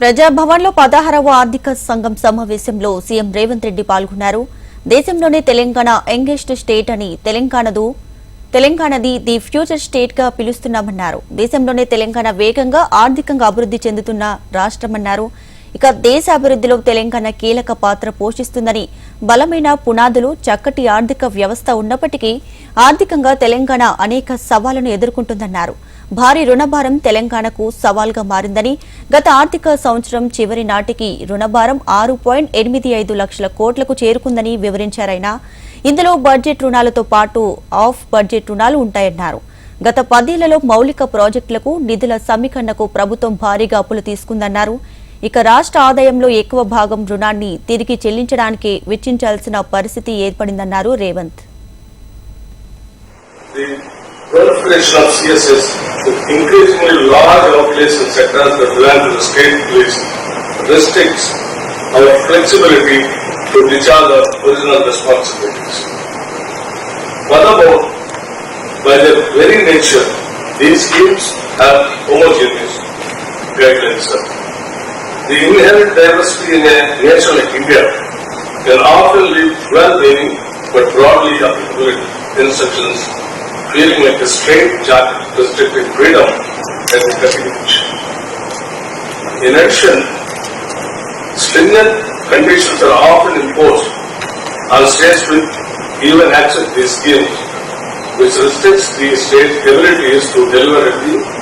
ప్రజాభవన్లో పదహారవ ఆర్థిక సంఘం సమావేశంలో సీఎం రేవంత్ రెడ్డి పాల్గొన్నారు. దేశంలోనే తెలంగాణ యంగెస్ట్ స్టేట్ అని తెలంగాణదు తెలంగాణది ది ఫ్యూచర్ స్టేట్గా పిలుస్తున్నామన్నారు. దేశంలోనే తెలంగాణ వేగంగా ఆర్థికంగా అభివృద్ధి చెందుతున్న రాష్ట్రమన్నారు. ఇక దేశ అభివృద్ధిలో తెలంగాణ కీలక పాత్ర పోషిస్తుందని బలమైన పునాదులు చక్కటి ఆర్థిక వ్యవస్థ ఉన్నప్పటికీ ఆర్థికంగా తెలంగాణ అనేక సవాళ్ళను ఎదుర్కొంటుందన్నారు. భారీ రుణభారం తెలంగాణకు సవాల్గా మారిందని గత ఆర్థిక సంవత్సరం చివరి నాటికి రుణభారం ఆరు పాయింట్ ఎనిమిది ఐదు లక్షల కోట్లకు చేరుకుందని వివరించారాయన ఇందులో బడ్జెట్ రుణాలతో పాటు ఆఫ్ బడ్జెట్ రుణాలు ఉంటాయన్నారు. గత పదేళ్ళలో మౌలిక ప్రాజెక్టులకు నిధుల సమీకరణకు ప్రభుత్వం భారీగా అప్పులు తీసుకుందన్నారు. ఇక రాష్ట్ర ఆదాయంలో ఎక్కువ భాగం రుణాన్ని తిరిగి చెల్లించడానికి వెచ్చించాల్సిన పరిస్థితి ఏర్పడిందన్నారు Revanth. The increasingly large outlays in sectors that belong to the state police restricts our flexibility to discharge our original responsibilities. Furthermore, by their very nature, these schemes have homogeneous guidelines. The inherent diversity in a nation like India can often leave well-meaning but broadly applicable instructions feeling like a straight jacket restricting freedom and continuation. In addition, stringent conditions are often imposed on states with even accept these schemes, which restricts the state's abilities to deliver at the